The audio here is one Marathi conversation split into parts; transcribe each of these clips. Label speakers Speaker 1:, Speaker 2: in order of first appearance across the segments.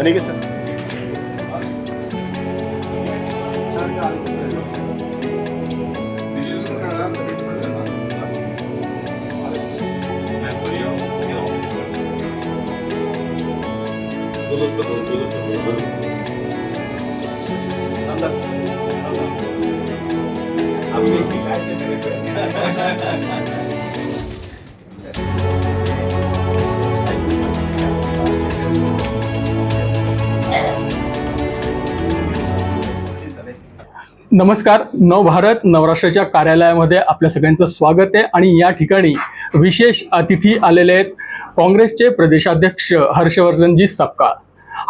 Speaker 1: आणि सर
Speaker 2: नमस्कार नवभारत नवराष्ट्राच्या कार्यालयामध्ये आपल्या सगळ्यांचं स्वागत आहे आणि या ठिकाणी विशेष अतिथी आलेले आहेत काँग्रेसचे प्रदेशाध्यक्ष हर्षवर्धनजी सपकाळ.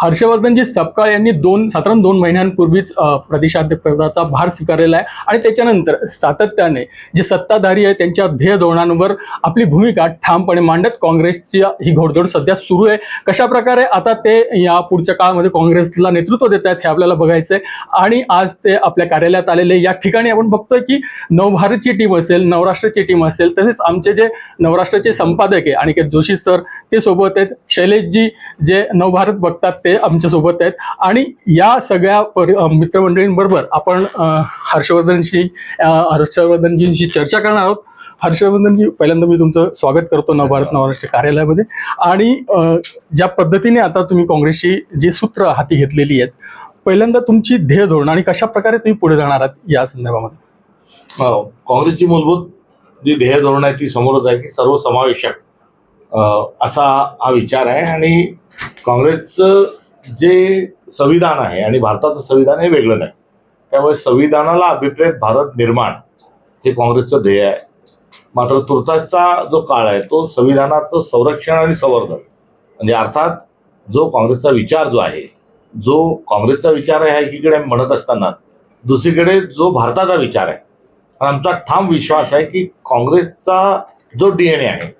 Speaker 2: हर्षवर्धनजी सपकाळ यांनी दोन साधारण दोन महिन्यांपूर्वीच प्रदेशाध्यक्षपदाचा भार स्वीकारलेला आहे. आणि त्याच्यानंतर सातत्याने जे सत्ताधारी आहे त्यांच्या ध्येय धोरणांवर आपली भूमिका ठामपणे मांडत काँग्रेसची ही घोडदौड सध्या सुरू आहे. कशा प्रकारे आता ते या पुढच्या काळामध्ये काँग्रेसला नेतृत्व देत आहेत हे आपल्याला बघायचं आहे आणि आज ते आपल्या कार्यालयात आलेले या ठिकाणी आपण बघतोय की नवभारतची टीम असेल नवराष्ट्राची टीम असेल तसेच आमचे जे नवराष्ट्राचे संपादक आहे अनिकेत जोशी सर ते सोबत आहेत. शैलेशजी जे नवभारत बघतात ते ते आमच्यासोबत आहेत. आणि या सगळ्या पर मित्रमंडळींबरोबर आपण हर्षवर्धनशी हर्षवर्धनजींशी चर्चा करणार आहोत. हर्षवर्धनजी पहिल्यांदा मी तुमचं स्वागत करतो नवभारत नवराष्ट्र कार्यालयामध्ये. आणि ज्या पद्धतीने आता तुम्ही काँग्रेसची जी सूत्र हाती घेतलेली आहेत पहिल्यांदा तुमची ध्येय धोरण आणि कशा प्रकारे तुम्ही पुढे जाणार आहात या संदर्भामध्ये?
Speaker 3: हो, काँग्रेसची मूलभूत जी ध्येय धोरण आहे ती समोरच आहे की सर्वसमावेशक असा हा विचार आहे. आणि काँग्रेसचं जे संविधान आहे आणि भारताचं संविधान हे वेगळं नाही. त्यामुळे संविधानाला अभिप्रेत भारत निर्माण हे काँग्रेसचं ध्येय आहे. मात्र तुर्तासचा जो काळ आहे तो संविधानाचं संरक्षण आणि संवर्धन म्हणजे अर्थात जो काँग्रेसचा विचार जो आहे जो काँग्रेसचा विचार आहे हा एकीकडे म्हणत असताना दुसरीकडे जो भारताचा विचार आहे आणि आमचा ठाम विश्वास आहे की काँग्रेसचा जो डीएनए आहे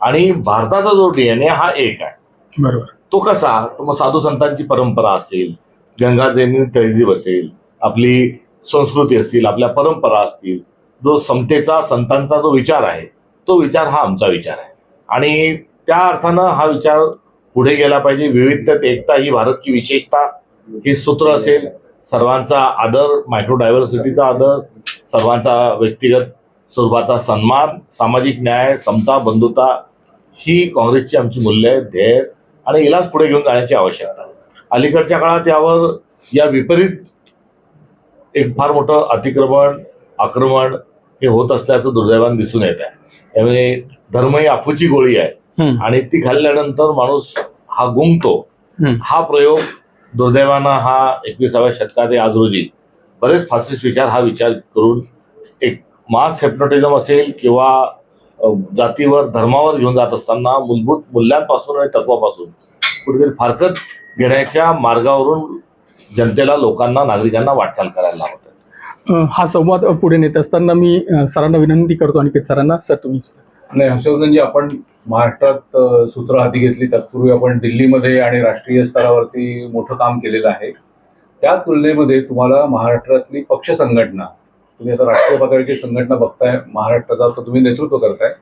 Speaker 3: आणि भारताचा जो डीएनए हा एक आहे.
Speaker 2: बरोबर.
Speaker 3: तो कसा? मग साधू संतांची परंपरा असेल गंगाजैनी तहजीब असेल आपली संस्कृती असतील आपल्या परंपरा असतील जो समतेचा संतांचा जो विचार आहे तो विचार हा आमचा विचार आहे. आणि त्या अर्थानं हा विचार पुढे गेला पाहिजे. विविधतेत एकता ही भारत की विशेषता ही सूत्र असेल. सर्वांचा आदर मायक्रोडायव्हर्सिटीचा आदर सर्वांचा व्यक्तिगत स्वरूपाचा सन्मान सामाजिक न्याय समता बंधुता ही काँग्रेसची आमची मूल्य आहेत ध्येय आणि हिलाच पुढे घेऊन जाण्याची आवश्यकता. आहे अलीकडच्या काळात यावर या विपरीत एक फार मोठं अतिक्रमण आक्रमण हे होत असल्याचं दुर्दैवानं दिसून येत आहे. त्यामुळे धर्म ही अफूची गोळी आहे. आणि ती खाल्ल्यानंतर माणूस हा गुंगतो. हा प्रयोग दुर्दैवानं हा एकविसाव्या शतकात आज रोजी बरेच फासिस्ट विचार हा विचार करून एक मास हेप्नोटिझम असेल किंवा जातीवर धर्मावर घेऊन जात असताना मूलभूत मूल्यांपासून आणि तत्वापासून कुठेतरी फारकत घेण्याच्या मार्गावरून जनतेला लोकांना नागरिकांना वाटचाल करायला लावत आहे
Speaker 2: अं, हा संवाद पुढे नेत असताना मी सरांना विनंती करतो अनिकेत सरांना. सर तुम्ही
Speaker 4: नाही हर्षवर्धनजी आपण महाराष्ट्रात सूत्र हाती घेतली तत्पूर्वी आपण दिल्लीमध्ये आणि राष्ट्रीय स्तरावरती मोठं काम केलेलं आहे. त्या तुलनेमध्ये तुम्हाला महाराष्ट्रातली पक्ष संघटना तुम्ही आता राष्ट्रीय पातळीची संघटना बघताय महाराष्ट्राचा तर तुम्ही नेतृत्व करताय.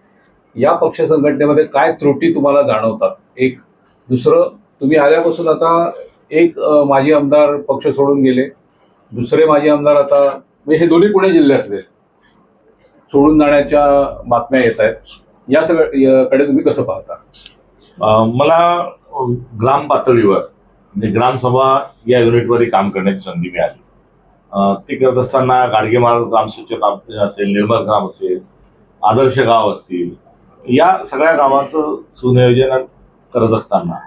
Speaker 4: या पक्ष संघटनेमध्ये काय त्रुटी तुम्हाला जाणवतात? एक. दुसरं तुम्ही आल्यापासून आता एक माजी आमदार पक्ष सोडून गेले. दुसरे माजी आमदार आता म्हणजे हे दोन्ही पुणे जिल्ह्यातले सोडून जाण्याच्या बातम्या येत आहेत. या सगळ्याकडे तुम्ही कसं पाहता?
Speaker 3: मला ग्राम पातळीवर म्हणजे ग्रामसभा या युनिटवरही काम करण्याची संधी मिळाली. ते करत असताना गाडगे महाराज स्वच्छता असेल निर्मल ग्राम असेल आदर्श गाव असतील या सगळ्या गावाचं सुनियोजन करत असताना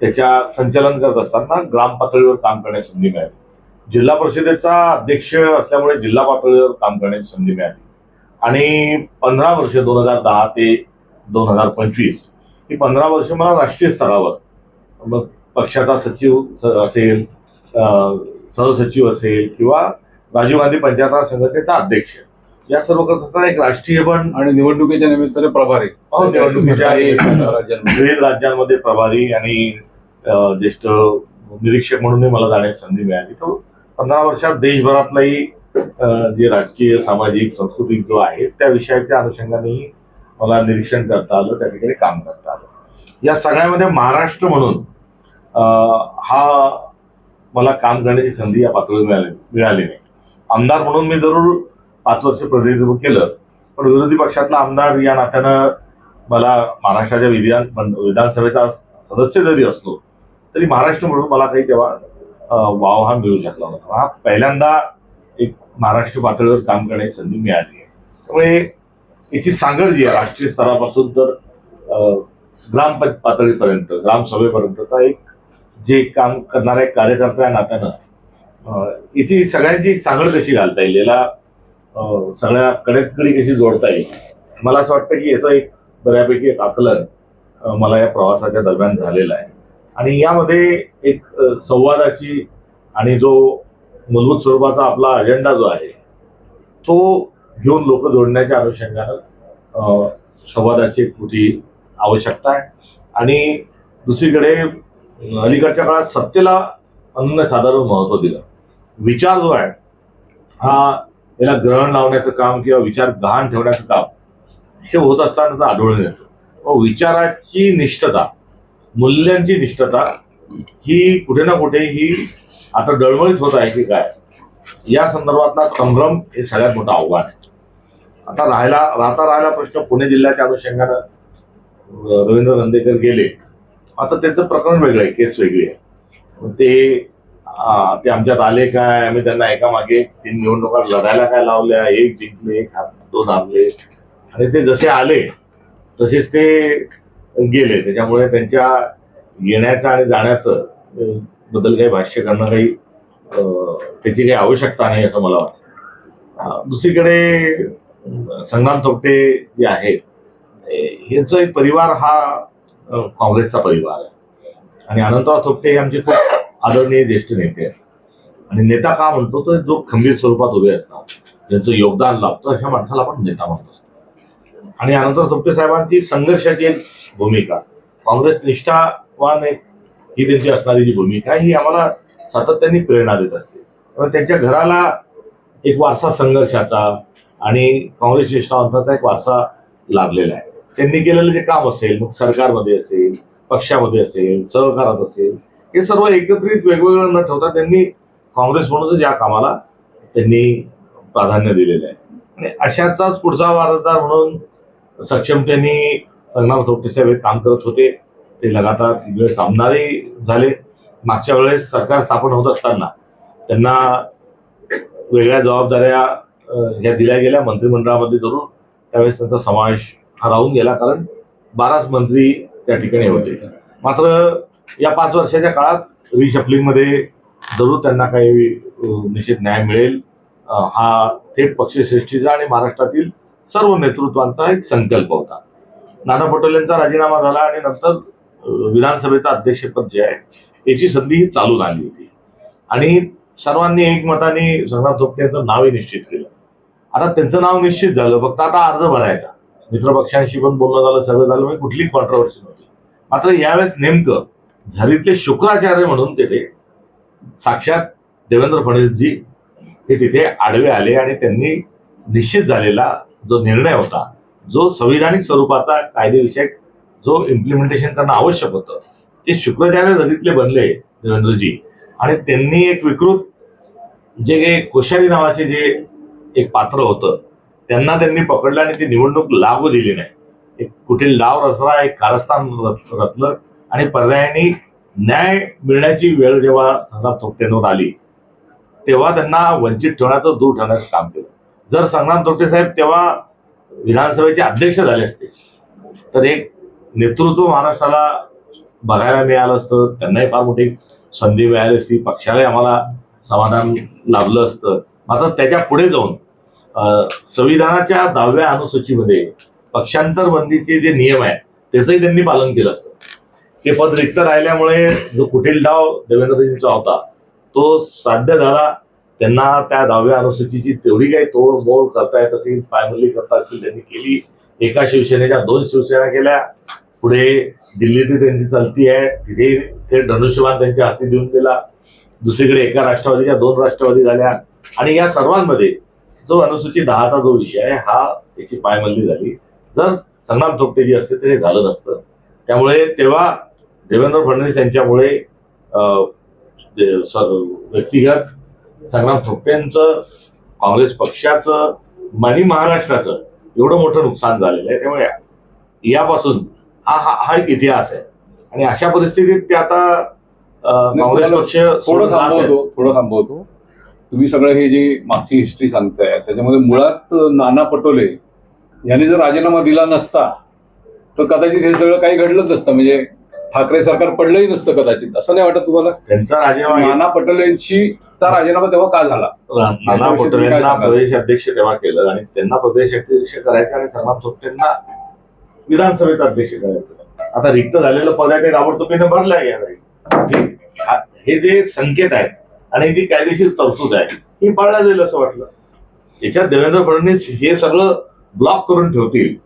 Speaker 3: त्याच्या संचालन करत असताना ग्राम पातळीवर काम करण्याची संधी मिळाली. जिल्हा परिषदेचा अध्यक्ष असल्यामुळे जिल्हा पातळीवर काम करण्याची संधी मिळाली. आणि पंधरा वर्ष दोन हजार दहा ते दोन हजार पंचवीस ही पंधरा वर्ष मला राष्ट्रीय स्तरावर मग पक्षाचा सचिव असेल सहसचिव असेल किंवा राजीव गांधी पंचायत संघटनेचा अध्यक्ष. या सर्व करत असताना एक राष्ट्रीय पण
Speaker 4: आणि निवडणुकीच्या निमित्ताने प्रभारी.
Speaker 3: हो, निवडणुकीच्या विविध राज्यांमध्ये. प्रभारी आणि ज्येष्ठ निरीक्षक म्हणूनही मला जाण्याची संधी मिळाली. तर पंधरा वर्षात देशभरातलाही जे राजकीय सामाजिक सांस्कृतिक जो आहे त्या विषयाच्या अनुषंगानेही मला निरीक्षण करता आलं त्या ठिकाणी काम करता आलं. या सगळ्यामध्ये महाराष्ट्र म्हणून हा मला काम करण्याची संधी या पातळीवर मिळाली मिळाली नाही. आमदार म्हणून मी जरूर पाच वर्ष प्रतिनिधित्व केलं पण विरोधी पक्षातला आमदार या नात्यानं मला महाराष्ट्राच्या विधान विधानसभेचा सदस्य जरी असलो तरी महाराष्ट्र म्हणून मला काही तेव्हा अं, वाव हा मिळू शकला नव्हता. हा पहिल्यांदा एक महाराष्ट्र पातळीवर काम करण्याची संधी मिळाली आहे. त्यामुळे याची सांगड जी आहे राष्ट्रीय स्तरापासून तर ग्राम पातळीपर्यंत ग्रामसभेपर्यंतचा एक जे काम करणाऱ्या कार्यकर्त्या नात्यानं याची सगळ्यांची सांगड कशी घालता येईल? याला सगळ्या कडेकडी कशी जोडता येईल? मला असं वाटतं की याचं एक बऱ्यापैकी एक आकलन मला या प्रवासाच्या दरम्यान झालेलं आहे. आणि यामध्ये एक संवादाची आणि जो मूलभूत स्वरूपाचा आपला अजेंडा जो आहे तो घेऊन लोक जोडण्याच्या अनुषंगानं संवादाची एक मोठी आवश्यकता आहे. आणि दुसरीकडे अलीकडच्या काळात सत्तेला अनन्यसाधारण महत्त्व दिलं. विचार जो आहे हा याला ग्रहण लावण्याचं काम किंवा विचार गहाण ठेवण्याचं काम हे होत असताना आढळून येतं. व विचाराची निष्ठता मूल्यांची निष्ठता ही कुठे ना कुठे ही आता डळमळीत होत आहे की काय? या संदर्भातला संभ्रम हे सगळ्यात मोठं आव्हान आहे. आता राहायला राहता राहायला प्रश्न पुणे जिल्ह्याच्या अनुषंगानं रवींद्र धंदेकर गेले. आता त्याचं प्रकरण वेगळं आहे केस वेगळी आहे. ते आ, ते आमच्यात आले काय? आम्ही त्यांना एका मागे तीन निवडणुका लढायला काय लावल्या? एक जिंकले एक दोन हारले. आणि ते जसे आले तसेच ते गेले. त्याच्यामुळे त्यांच्या येण्याचं आणि जाण्याचं बदलबद्दल काही भाष्य करणं काही त्याची काही आवश्यकता नाही असं मला वाटतं. दुसरीकडे संग्राम थोपटे जे आहेत ए- एक परिवार हा काँग्रेसचा परिवार आहे. आणि अनंतराव थोपटे हे आमचे खूप आदरणीय ज्येष्ठ नेते आहेत. आणि नेता का म्हणतो तर जो खंबीर स्वरूपात उभे असतात ज्यांचं योगदान लाभतं अशा माणसाला आपण नेता म्हणतो. आणि अनंतराव थोपटे साहेबांची संघर्षाची एक भूमिका. काँग्रेस निष्ठावान एक ही त्यांची असणारी जी भूमिका ही आम्हाला सातत्याने प्रेरणा देत असते. पण त्यांच्या घराला एक वारसा संघर्षाचा आणि काँग्रेस निष्ठावंताचा एक वारसा लाभलेला आहे. त्यांनी केलेलं जे काम असेल मग सरकारमध्ये असेल पक्षामध्ये असेल सहकारात असेल हे सर्व एकत्रित वेगवेगळं न ठेवता त्यांनी काँग्रेस म्हणून ज्या कामाला त्यांनी प्राधान्य दिलेलं आहे. आणि अशाचाच पुढचा वारसदार म्हणून सक्षमतेने संग्राम थोपटे साहेब हे काम करत होते. ते लगातार वेळ सामनारे झाले. मागच्या वेळेस सरकार स्थापन होत असताना त्यांना वेगळ्या जबाबदाऱ्या ह्या दिल्या गेल्या मंत्रिमंडळामध्ये धरून. त्यावेळेस त्यांचा समावेश हा राहून गेला कारण बाराच मंत्री त्या ठिकाणी होते. मात्र या पाच वर्षाच्या काळात रिशफलिंगमध्ये जरूर त्यांना काही निश्चित न्याय मिळेल. हा थेट पक्षश्रेष्ठीचा आणि महाराष्ट्रातील सर्व नेतृत्वांचा एक संकल्प होता. नाना पटोलेंचा राजीनामा झाला आणि नंतर विधानसभेचा विधानसभेचं अध्यक्षपद जे आहे याची संधी ही चालून आली होती. आणि सर्वांनी एकमताने संग्राम थोपटे यांचं नावही निश्चित केलं. आता त्यांचं नाव निश्चित झालं. फक्त आता अर्ज भरायचा. मित्रपक्षांशी पण बोलणं झालं सगळं झालं म्हणजे कुठली कॉन्ट्रोवर्सी नव्हती. मात्र यावेळेस नेमकं झरीतले शुक्राचार्य म्हणून तिथे साक्षात देवेंद्र फडणवीसजी हे तिथे आडवे आले आणि त्यांनी निश्चित झालेला जो निर्णय होता जो संविधानिक स्वरूपाचा कायदेविषयक जो इम्प्लिमेंटेशन करणं आवश्यक होतं ते शुक्राचार्य झरीतले बनले देवेंद्रजी. आणि त्यांनी एक विकृत जे काही कोश्यारी नावाचे जे एक पात्र होतं त्यांना त्यांनी पकडलं आणि ती निवडणूक लागू दिली नाही. एक कुठील डाव रचला एक कारस्थान रचलं आणि पर्यायाने न्याय मिळण्याची वेळ जेव्हा संग्राम थोपटेंवर आली तेव्हा त्यांना वंचित ठेवण्याचं दूर ठेवण्याचं काम केलं. जर संग्राम थोपटे साहेब तेव्हा विधानसभेचे अध्यक्ष झाले असते तर एक नेतृत्व महाराष्ट्राला बघायला मिळालं असतं त्यांनाही फार मोठी संधी मिळाली असती पक्षालाही आम्हाला समाधान लाभलं असतं. मात्र त्याच्या पुढे जाऊन संविधानाच्या दहाव्या अनुसूचीमध्ये पक्षांतर बंदीचे जे नियम आहेत त्याचंही त्यांनी पालन केलं असतं. ते पद रिक्त राहिल्यामुळे जो कुटील डाव देवेंद्रजींचा होता तो साध्य झाला. त्यांना त्या दहाव्या अनुसूचीची तेवढी काही तोड मोड करता येत असेल पायमल्ली करता असेल त्यांनी केली. एका शिवसेनेच्या दोन शिवसेना केल्या. पुढे दिल्लीत त्यांची चालती आहे. तिथे थेट धनुष्यबाण त्यांच्या हाती देऊन दिला दुसरीकडे एका राष्ट्रवादीच्या दोन राष्ट्रवादी झाल्या. आणि या सर्वांमध्ये जो अनुसूचित दहाचा जो विषय आहे हा याची पायमल्ली झाली. जर संग्राम थोपटे जी असते ते हे झालं नसतं. त्यामुळे तेव्हा देवेंद्र फडणवीस यांच्यामुळे व्यक्तिगत संग्राम थोपटेंचं काँग्रेस पक्षाचं आणि महाराष्ट्राचं एवढं मोठं नुकसान झालेलं आहे. त्यामुळे यापासून हा हा हा एक इतिहास आहे. आणि अशा परिस्थितीत ते आता काँग्रेस पक्ष
Speaker 4: थोडं. थांबवतो थोडं थांबवतो. तुम्ही सगळं हे जी मागची हिस्ट्री सांगताय त्याच्यामध्ये मुळात नाना पटोले यांनी जर राजीनामा दिला नसता तर कदाचित हे सगळं काही घडलंच नसतं. म्हणजे ठाकरे सरकार पडलंही नसतं कदाचित. असं नाही वाटत तुम्हाला?
Speaker 3: त्यांचा राजीनामा
Speaker 4: नाना पटोलेंची चा राजीनामा तेव्हा का झाला?
Speaker 3: नाना पटोले
Speaker 4: सांगाल?
Speaker 3: प्रदेश अध्यक्ष तेव्हा केलं आणि त्यांना प्रदेश अध्यक्ष करायचं आणि संग्राम थोपटेंना विधानसभेत अध्यक्ष करायचं. आता रिक्त झालेलं पद आहे ते ताबडतोबीने भरलं आहे यावेळी. हे जे संकेत आहेत आणि ती कायदेशीर तरतूद आहे. ही पाळल्या जाईल असं वाटलं. याच्यात देवेंद्र फडणवीस हे सगळं ब्लॉक करून ठेवतील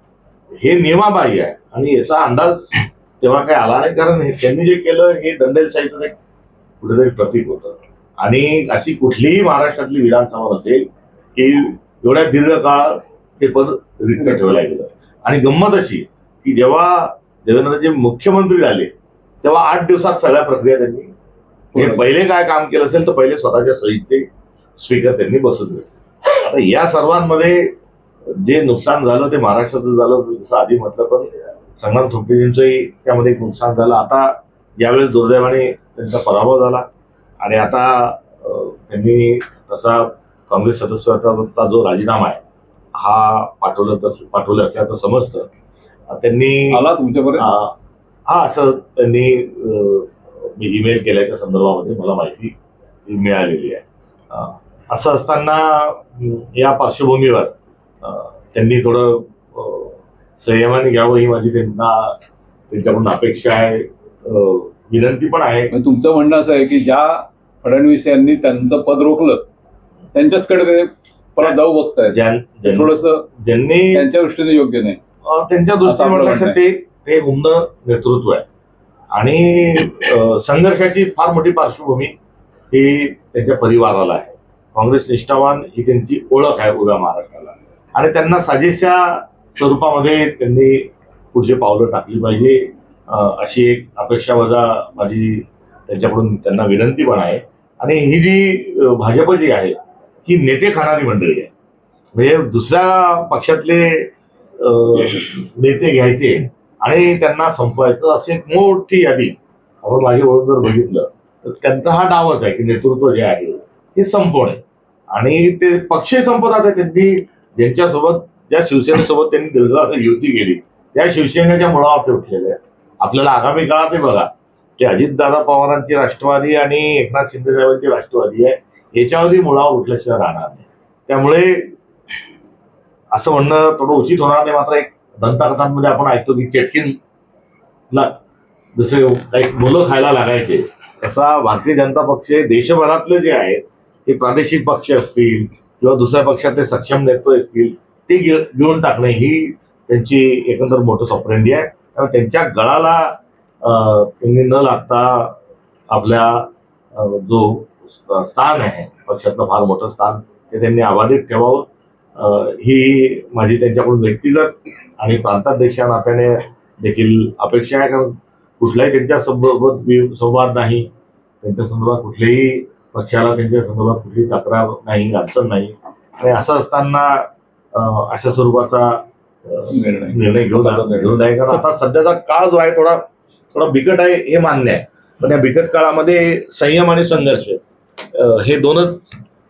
Speaker 3: हे नियमाबाह्य आहे. आणि याचा अंदाज तेव्हा काही आला नाही कारण हे- त्यांनी जे केलं हे दंडेलशाहीचं एक कुठेतरी प्रतीक होतं. आणि अशी कुठलीही महाराष्ट्रातली विधानसभा नसेल की एवढ्या दीर्घकाळ ते पद रिक्त ठेवलं गेलं. आणि गंमत अशी की जेव्हा देवेंद्रजी मुख्यमंत्री झाले तेव्हा आठ दिवसात सगळ्या प्रक्रिया त्यांनी पहिले काय काम केलं असेल तर पहिले स्वतःच्या सहीचे स्पीकर त्यांनी बसून घेतले आता या सर्वांमध्ये जे नुकसान झालं ते महाराष्ट्राचं झालं जसं आधी म्हटलं पण संग्राम थोपटेजींचंही त्यामध्ये एक नुकसान झालं. आता यावेळेस दुर्दैवाने त्यांचा पराभव झाला आणि आता त्यांनी तसा काँग्रेस सदस्यत्वाचा जो राजीनामा आहे हा पाठवलं तस पाठवलं असं समजतं. अं, त्यांनी
Speaker 4: आला तुमच्यापर्यंत?
Speaker 3: हा असं त्यांनी मी ईमेल केल्याच्या संदर्भामध्ये मला माहिती मिळालेली आहे. असं असताना या पार्श्वभूमीवर त्यांनी थोडं संयमाने घ्यावं ही माझी त्यांना त्यांच्याकडून अपेक्षा आहे. विनंती पण आहे.
Speaker 4: तुमचं म्हणणं असं आहे की ज्या फडणवीस यांनी त्यांचं पद रोखलं त्यांच्याचकडे ते परत जाऊ
Speaker 3: ज्यांनी
Speaker 4: थोडस
Speaker 3: ज्यांनी
Speaker 4: त्यांच्या दृष्टीने योग्य नाही.
Speaker 3: त्यांच्या दृष्टीने ते उमद नेतृत्व आहे. आणि संघर्षाची फार मोठी पार्श्वभूमी ही त्यांच्या परिवाराला आहे. काँग्रेस निष्ठावान ही त्यांची ओळख आहे उभ्या महाराष्ट्राला. आणि त्यांना साजेशा स्वरूपामध्ये त्यांनी पुढचे पावलं टाकली पाहिजे अशी एक अपेक्षा वजा माझी त्यांच्याकडून त्यांना विनंती पण आहे. आणि ही जी भाजप जी आहे ही नेते खाणारी मंडळी आहे. म्हणजे दुसऱ्या पक्षातले नेते घ्यायचे आणि त्यांना संपवायचं अशी एक मोठी यादी. आपण मागे ओळख जर बघितलं तर त्यांचा हा डावच आहे की नेतृत्व जे आहे हे संपवणे. आणि ते पक्ष संपत आहे. त्यांनी. ज्यांच्यासोबत ज्या शिवसेनेसोबत त्यांनी दीर्घ युती केली त्या शिवसेनेच्या मुळावर ते उठलेले आहेत. आपल्याला आगामी काळात हे बघा की अजितदादा पवारांची राष्ट्रवादी आणि एकनाथ शिंदे साहेबांची राष्ट्रवादी आहे याच्यावरही मुळावर उठल्याशिवाय राहणार नाही. त्यामुळे असं म्हणणं थोडं उचित होणार नाही मात्र एक दंतकथांमध्ये आपण ऐकतो की चेटकिनला जसे काही मुलं खायला लागायचे. तसा भारतीय जनता पक्ष देशभरातले जे आहेत ते प्रादेशिक पक्ष असतील किंवा दुसऱ्या पक्षातले सक्षम नेते असतील ते गिळ- गिळून टाकणे ही त्यांची एकंदर मोठं सॉपरेंडी आहे. त्यामुळे त्यांच्या गळाला त्यांनी न लागता आपल्या जो स्थान आहे पक्षातलं फार मोठं स्थान ते त्यांनी अबाधित ठेवावं. ही माझी त्यांच्याकडून व्यक्तिगत आणि प्रांताध्यक्षा नात्याने देखील अपेक्षा आहे. कारण कुठलाही त्यांच्या वि- संवाद नाही. त्यांच्या संदर्भात कुठल्याही पक्षाला त्यांच्या संदर्भात कुठलीही तक्रार नाही अडचण नाही. आणि असं असताना अशा स्वरूपाचा
Speaker 4: निर्णय.
Speaker 3: घेऊन घेऊन आहे कारण आता सध्याचा काळ जो आहे थोडा थोडा बिकट आहे हे मान्य आहे. पण या बिकट काळामध्ये संयम आणि संघर्ष हे दोनच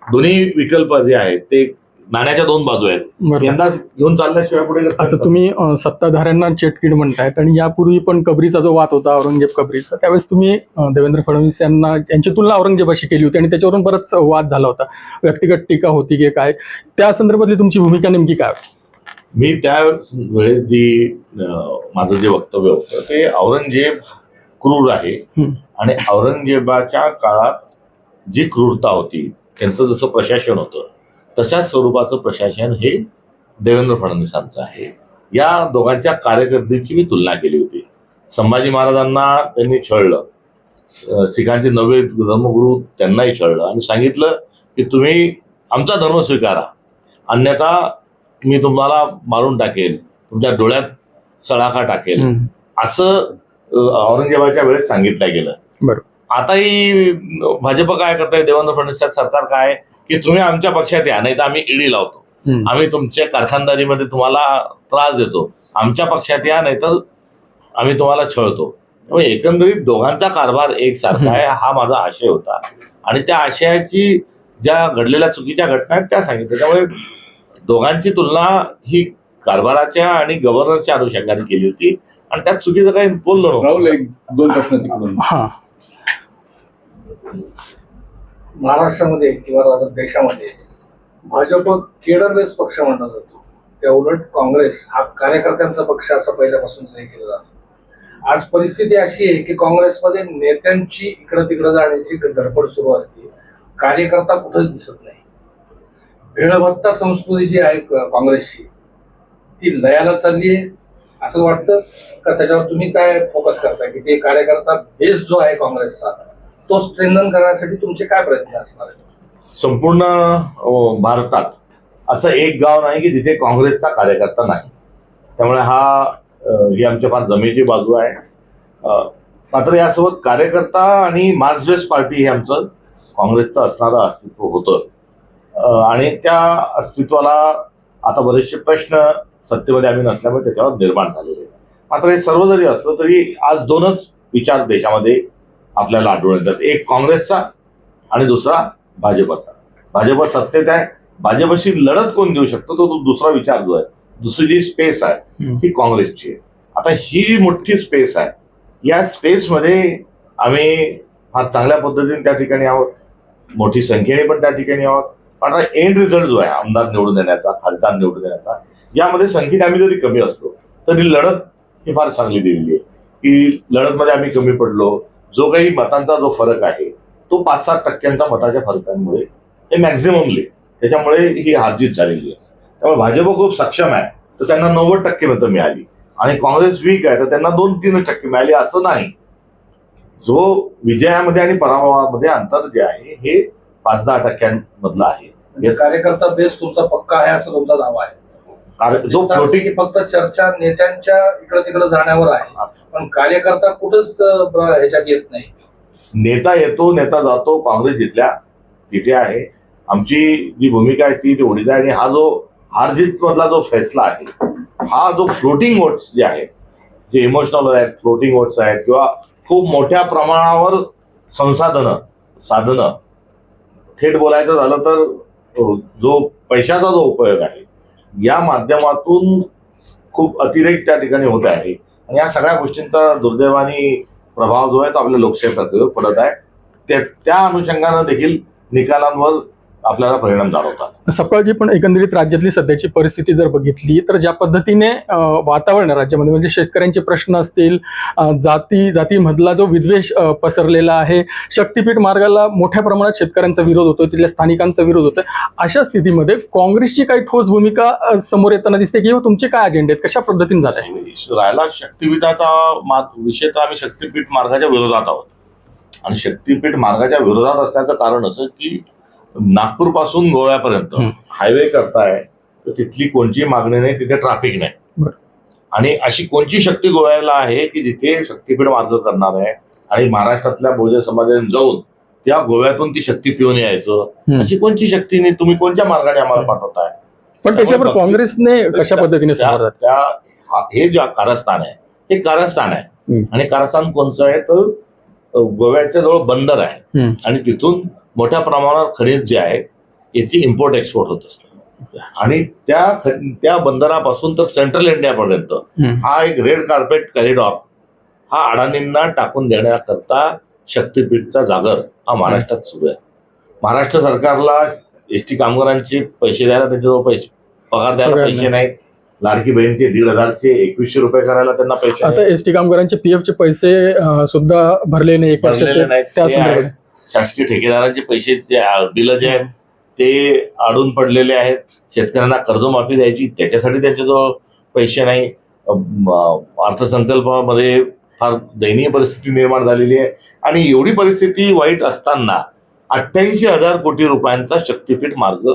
Speaker 3: दोन्ही विकल्प जे आहेत ते नाण्याच्या दोन बाजू आहेत. यंदा घेऊन चालल्याशिवाय पुढे
Speaker 2: आता तुम्ही सत्ताधाऱ्यांना चेटकीड म्हणतायत आणि यापूर्वी पण कबरीचा जो वाद होता औरंगजेब कबरीचा त्यावेळेस तुम्ही देवेंद्र फडणवीस यांना यांची तुलना औरंगजेबाशी केली होती आणि त्याच्यावरून बराच वाद झाला होता. व्यक्तिगत टीका होती की काय? त्या संदर्भातली तुमची भूमिका नेमकी काय
Speaker 3: मी त्या वेळेस जी माझं जे वक्तव्य होतं ते औरंगजेब क्रूर आहे. आणि औरंगजेबाच्या काळात जी क्रूरता होती त्यांचं जसं प्रशासन होतं तशाच स्वरूपाचं प्रशासन हे देवेंद्र फडणवीसांचं आहे. या दोघांच्या कार्यकर्त्यांची मी तुलना केली होती. संभाजी महाराजांना त्यांनी छळलं. अं, शिखांचे नवे धर्मगुरू त्यांनाही छळलं. आणि सांगितलं की तुम्ही आमचा धर्म स्वीकारा. अन्यथा मी तुम्हाला मारून टाकेल तुमच्या डोळ्यात सळाखा टाकेल असं औरंगजेबाच्या वेळेस सांगितलं गेलं.
Speaker 2: बरोबर.
Speaker 3: आताही भाजप काय करताय? देवेंद्र फडणवीस सरकार काय? की तुम्ही आमच्या पक्षात या नाही तर आम्ही ईडी लावतो. आम्ही तुमच्या कारखानदारीमध्ये तुम्हाला त्रास देतो. आमच्या पक्षात या नाहीतर आम्ही तुम्हाला छळतो. त्यामुळे एकंदरीत दोघांचा कारभार एकसारखा आहे हा माझा आशय होता. आणि त्या आशयाची ज्या घडलेल्या चुकीच्या घटना आहेत त्या सांगितल्या. त्यामुळे दोघांची तुलना ही कारभाराच्या आणि गव्हर्नरच्या अनुषंगाने केली होती. आणि त्यात चुकीचं काही बोललो नव्हतं.
Speaker 4: राहुल एक दोन प्रश्न तिकडून.
Speaker 2: हा.
Speaker 1: महाराष्ट्रामध्ये किंवा rather देशामध्ये भाजप केडरलेस पक्ष मानला जातो त्या उलट काँग्रेस हा कार्यकर्त्यांचा पक्ष असा पहिल्यापासून हे केलं जातं आज परिस्थिती अशी आहे की काँग्रेसमध्ये नेत्यांची इकडं तिकडं जाण्याची धडपड सुरू असते. कार्यकर्ता कुठंच दिसत नाही. भेळभत्ता संस्कृती जी आहे काँग्रेसची ती लयाला चालली आहे. असं वाटतं? का त्याच्यावर तुम्ही काय फोकस करताय की ते कार्यकर्ता बेस जो आहे काँग्रेसचा तो स्ट्रेंथन करण्यासाठी तुमचे काय प्रयत्न असणार आहेत?
Speaker 3: संपूर्ण भारतात असं एक गाव नाही की जिथे काँग्रेसचा कार्यकर्ता नाही. त्यामुळे हा ही आमच्या फार जमेची बाजू आहे. मात्र यासोबत कार्यकर्ता आणि मार्क्सवेस्ट पार्टी हे आमचं काँग्रेसचं असणारं अस्तित्व होतं. आणि त्या अस्तित्वाला आता बरेचसे प्रश्न सत्तेमध्ये आम्ही नसल्यामुळे त्याच्यावर निर्माण झालेले मात्र हे सर्व जरी असलं तरी आज दोनच विचार देशामध्ये आपल्याला आढळून येतात एक काँग्रेसचा आणि दुसरा भाजपचा. भाजप सत्तेत आहे. भाजपशी लढत कोण देऊ शकतो? तो तो दुसरा विचार जो आहे. दुसरी जी स्पेस आहे. ही काँग्रेसची आहे. आता ही मोठी स्पेस आहे. या स्पेसमध्ये आम्ही फार चांगल्या पद्धतीने त्या ठिकाणी आहोत. मोठी संख्येने पण त्या ठिकाणी आहोत. पण आता एंड रिझल्ट जो आहे आमदार निवडून येण्याचा खासदार निवडून येण्याचा यामध्ये संख्येने आम्ही जरी कमी असलो तरी लढत ही फार चांगली दिलेली आहे. की लढतमध्ये आम्ही कमी पडलो जो काही मतांचा जो फरक आहे तो पाच सात टक्क्यांचा मताच्या फरकांमुळे हे मॅक्झिममली त्याच्यामुळे ही हारजीत झालेली आहे. त्यामुळे भाजप खूप सक्षम आहे तर त्यांना नव्वद टक्के मतं मिळाली. आणि काँग्रेस वीक आहे तर त्यांना दोन तीन टक्के मिळाली असं नाही. जो विजयामध्ये आणि पराभवामध्ये अंतर जे आहे हे पाच दहा टक्क्यांमधलं आहे.
Speaker 1: म्हणजे कार्यकर्ता बेस तुमचा पक्का आहे असं तुमचा दावा आहे.
Speaker 3: कारण जो फ्लोटिंग
Speaker 1: की फक्त चर्चा नेत्यांच्या इकडे तिकडे जाण्यावर आहे. पण कार्यकर्ता कुठंच ह्याच्यात येत नाही.
Speaker 3: नेता येतो नेता जातो काँग्रेस जिथल्या तिथे आहे. आमची जी भूमिका आहे ती तेवढीच आहे. आणि हा जो हारजीत मधला जो फैसला आहे हा जो फ्लोटिंग वोट्स जे आहेत जे इमोशनल आहेत फ्लोटिंग वोट्स आहेत किंवा खूप मोठ्या प्रमाणावर संसाधनं साधनं थेट बोलायचं झालं तर जो पैशाचा जो उपयोग आहे या माध्यमातून खूप अतिरेक त्या ठिकाणी होत आहे. आणि या सगळ्या गोष्टींचा दुर्दैवानी प्रभाव जो आहे तो आपल्या लोकशाही पडत आहे. त्या त्या अनुषंगानं देखील निकालांवर आपल्याला परिणाम जाणवतात.
Speaker 2: सपकाळजी पण एकंदरीत राज्यातली सध्याची परिस्थिती जर बघितली तर ज्या पद्धतीने वातावरण राज्यामध्ये म्हणजे शेतकऱ्यांचे प्रश्न असतील जाती जातीमधला जो विद्वेष पसरलेला आहे शक्तीपीठ मार्गाला मोठ्या प्रमाणात शेतकऱ्यांचा विरोध होतोय तिथल्या स्थानिकांचा विरोध होतोय अशा स्थितीमध्ये काँग्रेसची काही ठोस भूमिका समोर येताना दिसते किंवा तुमचे काय अजेंडे आहेत? कशा पद्धतीने जात आहे?
Speaker 3: राहिला शक्तीपीठाचा विषय तर आम्ही शक्तीपीठ मार्गाच्या विरोधात आहोत. आणि शक्तीपीठ मार्गाच्या विरोधात असण्याचं कारण असं की नागपूरपासून गोव्यापर्यंत. हायवे करताय तर तिथली कोणतीही मागणी नाही तिथे ट्रॅफिक नाही. आणि अशी कोणची शक्ती गोव्याला आहे की जिथे शक्तीपीठ मार्ग करणार आहे आणि महाराष्ट्रातल्या बहुजन समाजाने जाऊन त्या गोव्यातून ती शक्ती पिऊन यायचं. अशी कोणची शक्ती नाही तुम्ही कोणत्या मार्गाने आम्हाला पाठवताय
Speaker 2: पण त्याच्यावर काँग्रेसने कशा पद्धतीने
Speaker 3: हा- जे कारस्थान आहे हे कारस्थान आहे. आणि कारस्थान कोणचं आहे तर गोव्याच्या जवळ बंदर आहे. आणि तिथून मोठ्या प्रमाणावर खनिज जे आहे याची इम्पोर्ट एक्सपोर्ट होत असते. आणि त्या त्या बंदरापासून तर सेंट्रल इंडियापर्यंत. हा एक रेड कार्पेट कॉरिडॉर हा अडाणींना टाकून देण्याकरता शक्तीपीठचा जागर हा महाराष्ट्रात सुरू आहे. महाराष्ट्र सरकारला एस टी कामगारांचे पैसे द्यायला त्यांच्याजवळ पैसे पगार द्यायला पैसे
Speaker 2: नाही.
Speaker 3: नाहीत. लाडकी बहिणीचे दीड हजारचे एकवीसशे रुपये करायला त्यांना पैसे
Speaker 2: आता. एस टी कामगारांचे पीएफ चे पैसे सुद्धा भरले नाही एक वर्षाचे.
Speaker 3: शासकीय ठेकेदारांचे पैसे जे बिल जे आहेत ते अडून पडलेले आहेत. शेतकऱ्यांना कर्जमाफी द्यायची त्याच्यासाठी त्यांच्याजवळ पैसे नाही. अर्थसंकल्पामध्ये फार दयनीय परिस्थिती निर्माण झालेली आहे. आणि एवढी परिस्थिती वाईट असताना अठ्ठ्याऐंशी हजार कोटी रुपयांचा शक्तीपीठ मार्ग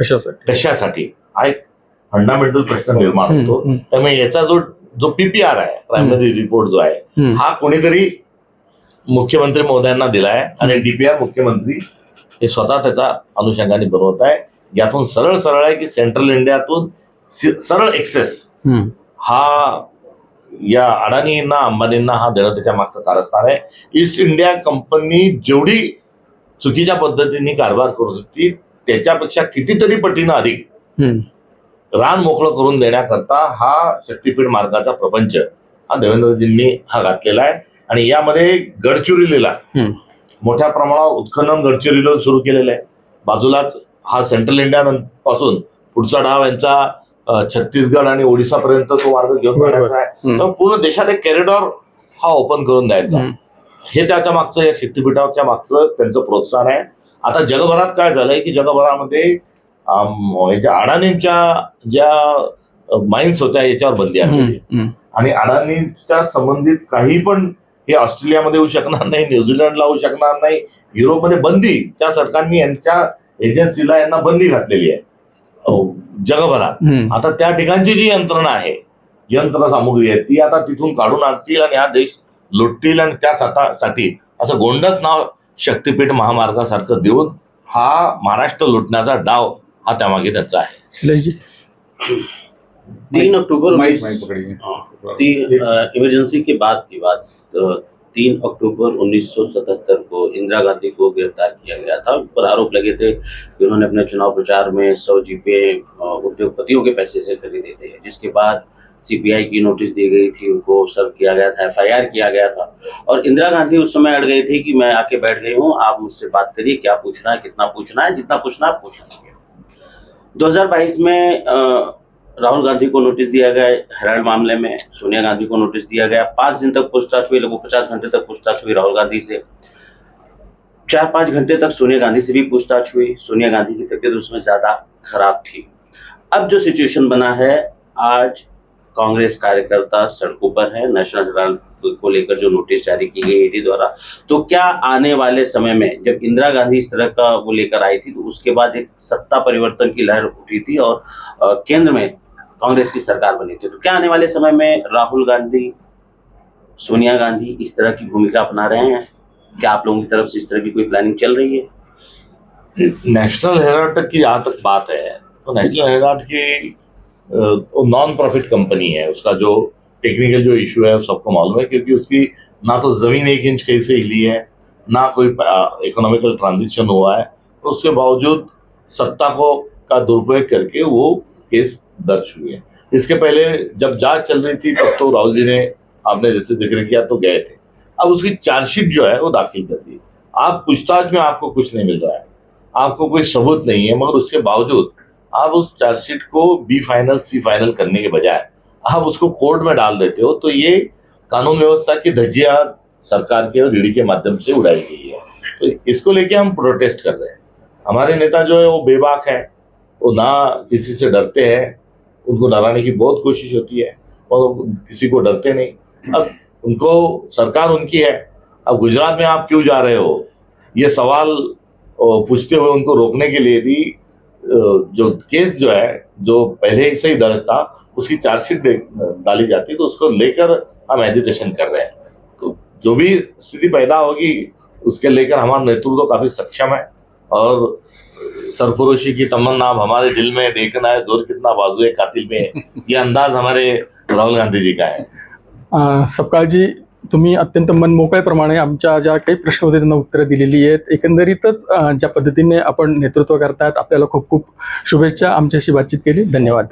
Speaker 2: कशासाठी?
Speaker 3: कशासाठी? हा एक फंडामेंटल प्रश्न निर्माण होतो. त्यामुळे याचा जो जो पीपीआर आहे प्रायमरी रिपोर्ट जो आहे. हा कोणीतरी मुख्यमंत्री महोदयांना दिलाय आणि डीपीआर मुख्यमंत्री हे स्वतः त्याचा अनुषंगाने बनवत आहे यातून सरळ सरळ आहे की सेंट्रल इंडियातून सरळ एक्सेस. हा या अडाणींना अंबानींना हा देणं त्याच्या मागचं कारस्थान आहे ईस्ट इंडिया कंपनी जेवढी चुकीच्या पद्धतीने कारभार करत होती त्याच्यापेक्षा कितीतरी पटीनं अधिक. रान मोकळं करून देण्याकरता हा शक्तीपीठ मार्गाचा प्रपंच हा देवेंद्रजींनी हा घातलेला आहे आणि यामध्ये गडचिरोलीला. मोठ्या प्रमाणावर उत्खनन गडचिरोलीला सुरू केलेलं आहे बाजूलाच हा सेंट्रल इंडिया पासून पुढचा डाव यांचा छत्तीसगड आणि ओडिसापर्यंत तो मार्ग घेऊन. जाण्याचा आहे पूर्ण देशात एक कॉरिडॉर हा ओपन करून द्यायचा. हे त्याच्या मागचं या शक्तीपीठाच्या मागचं त्यांचं प्रोत्साहन आहे आता जगभरात काय झालंय की जगभरामध्ये याच्या अडाणींच्या ज्या माइन्स होत्या याच्यावर बंदी. आणि अडाणीच्या संबंधित काही पण हे ऑस्ट्रेलियामध्ये होऊ शकणार नाही न्यूझीलंडला होऊ शकणार नाही युरोपमध्ये बंदी त्या सरकारने यांच्या एजन्सीला यांना बंदी घातलेली आहे. अहो, जगभरात. आता त्या ठिकाणची जी यंत्रणा आहे यंत्र सामुग्री आहे ती आता तिथून काढून आणतील आणि हा देश लुटतील आणि त्यासाठी असं गोंडस नाव शक्तीपीठ महामार्गासारखं देऊन हा महाराष्ट्र लुटण्याचा डाव हा त्यामागे त्यांचा आहे.
Speaker 5: तीन अक्टूबर
Speaker 4: माइक
Speaker 5: उन्नीस
Speaker 4: माइक पकड़िए
Speaker 5: ती- अ, इमरजेंसी के बाद की बात तीन अक्टूबर 1977 को इंदिरा गांधी को गिरफ़्तार किया गया था। पर आरोप लगे थे कि उन्होंने अपने चुनाव प्रचार में सौ जीपे उद्योगपतियों के पैसे से खरीदे थे। जिसके बाद सीबीआई की नोटिस दी गई थी उनको सर्व किया गया था एफआईआर किया गया था। और इंदिरा गांधी उस समय अड़ गई थी कि मैं आके बैठ गई हूँ आप मुझसे बात करिए क्या पूछना है कितना पूछना है जितना पूछना है आप पूछ लीजिए। 2022 में राहुल गांधी को नोटिस दिया गया हरियाणा मामले में सोनिया गांधी को नोटिस दिया गया पाँच दिन तक पूछताछ हुई, लगभग पचास घंटे तक पूछताछ हुई राहुल गांधी से। चार पाँच घंटे तक सोनिया गांधी से भी पूछताछ हुई, सोनिया गांधी की तबीयत उसमें ज़्यादा खराब थी। अब जो सिचुएशन बना है, आज कांग्रेस कार्यकर्ता सड़कों पर है, नेशनल हेराल्ड को लेकर जो नोटिस जारी की गई ईडी द्वारा। तो क्या आने वाले समय में, जब इंदिरा गांधी इस तरह का वो लेकर आई थी तो उसके बाद एक सत्ता परिवर्तन की लहर उठी थी और केंद्र में कांग्रेस की सरकार बनी थी। तो क्या आने वाले समय में राहुल गांधी, सोनिया गांधी इस तरह की भूमिका अपना रहे हैं? क्या आप लोगों की तरफ़ से इस तरह की कोई प्लानिंग चल रही है?
Speaker 3: नेशनल हेराल्ड की जहाँ तक बात है। तो नेशनल हेराल्ड की नॉन प्रॉफिट कंपनी है। उसका जो टेक्निकल जो इशू है सबको मालूम है, क्योंकि उसकी ना तो ज़मीन एक इंच कहीं से हिली है, ना कोई इकोनॉमिकल ट्रांजिशन हुआ है। तो उसके बावजूद सत्ता को का दुरुपयोग करके वो केस दर्ज हुए इसके पहले जब जाँच चल रही थी, तब तो राहुल जी ने आपने जैसे ज़िक्र किया तो गए थे। अब उसकी चार्जशीट जो है, वो दाखिल कर दी। आप पूछताछ में आपको कुछ नहीं मिल रहा है। आपको कोई सबूत नहीं है, मगर उसके बावजूद आप उस चार्जशीट को बी फाइनल, सी फाइनल करने के बजाय आप उसको कोर्ट में डाल देते हो तो ये कानून व्यवस्था की धज्जिया सरकार के और ईडी के माध्यम से उड़ाई गई है। तो इसको लेके हम प्रोटेस्ट कर रहे हैं। हमारे नेता जो है, वो बेबाक है। वो ना किसी से डरते हैं उनको डराने की बहुत कोशिश होती है और किसी को डरते नहीं। अब उनको सरकार उनकी है। अब गुजरात में आप क्यों जा रहे हो? ये सवाल पूछते हुए उनको रोकने के लिए भी जो केस जो है, जो पहले से ही दर्ज था, उसकी चार्जशीट डाली जाती तो उसको लेकर हम एजुटेशन कर रहे हैं। तो जो भी स्थिति पैदा होगी, उसके लेकर हमारा नेतृत्व तो काफ़ी सक्षम है। और सरफरोशी की तमन्ना अब हमारे दिल में देखना है जोर कितना बाजू है कातिल में। ये अंदाज हमारे राहुल गांधी जी का है।
Speaker 2: सपकाळजी तुम्ही अत्यंत मनमोकळ्याप्रमाणे आमच्या ज्या काही प्रश्न होते त्यांना उत्तरं दिलेली आहेत एकंदरीतच ज्या पद्धतीने आपण नेतृत्व करतायत आपल्याला खूप खूप शुभेच्छा. आमच्याशी बातचीत केली. धन्यवाद.